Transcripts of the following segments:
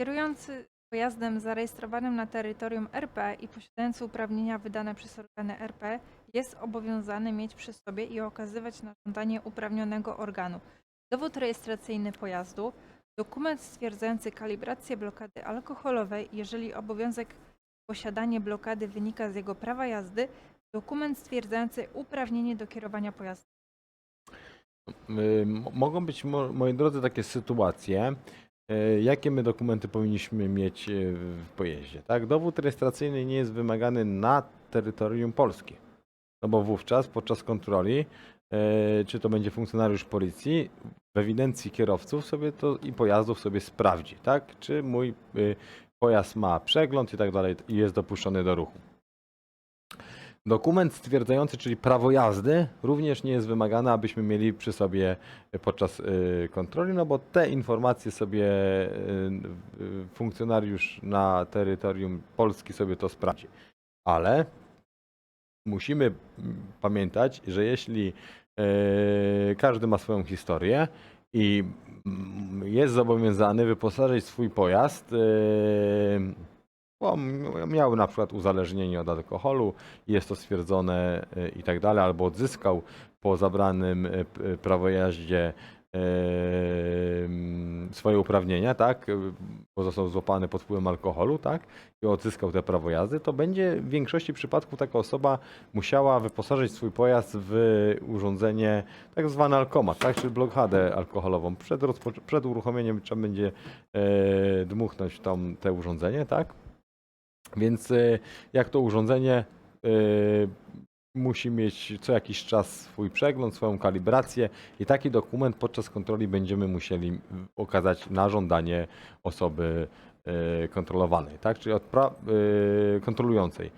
Kierujący pojazdem zarejestrowanym na terytorium RP i posiadający uprawnienia wydane przez organy RP jest obowiązany mieć przy sobie i okazywać na żądanie uprawnionego organu dowód rejestracyjny pojazdu, dokument stwierdzający kalibrację blokady alkoholowej, jeżeli obowiązek posiadania blokady wynika z jego prawa jazdy, dokument stwierdzający uprawnienie do kierowania pojazdem. Mogą być, mo- moi drodzy, takie sytuacje, jakie my dokumenty powinniśmy mieć y, w pojeździe. Tak? Dowód rejestracyjny nie jest wymagany na terytorium Polski. No bo wówczas podczas kontroli, y, czy to będzie funkcjonariusz policji, w ewidencji kierowców sobie to i pojazdów sobie sprawdzi, tak? Czy mój pojazd ma przegląd i tak dalej i jest dopuszczony do ruchu. Dokument stwierdzający, czyli prawo jazdy, również nie jest wymagany, abyśmy mieli przy sobie podczas y, kontroli, no bo te informacje sobie y, funkcjonariusz na terytorium Polski sobie to sprawdzi. Ale musimy pamiętać, że jeśli każdy ma swoją historię i jest zobowiązany wyposażyć swój pojazd bo miał na przykład uzależnienie od alkoholu, jest to stwierdzone y, i tak dalej, albo odzyskał po zabranym p- y, prawojeździe y, mm, swoje uprawnienia, tak, bo został złapany pod wpływem alkoholu, tak, i odzyskał te prawo jazdy, to będzie w większości przypadków taka osoba musiała wyposażyć swój pojazd w urządzenie tak zwany alkomat, tak, czyli blokadę alkoholową. Przed, przed uruchomieniem trzeba będzie e, dmuchnąć tam te urządzenie, tak? Więc e, jak to urządzenie e, musi mieć co jakiś czas swój przegląd, swoją kalibrację i taki dokument podczas kontroli będziemy musieli okazać na żądanie osoby e, kontrolowanej, tak? Czyli kontrolującej.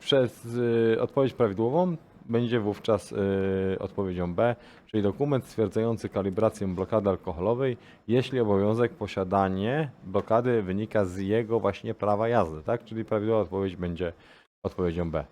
Przez odpowiedź prawidłową będzie wówczas e, odpowiedzią B, czyli dokument stwierdzający kalibrację blokady alkoholowej, jeśli obowiązek posiadanie blokady wynika z jego właśnie prawa jazdy, tak? Czyli prawidłowa odpowiedź będzie odpowiedzią B.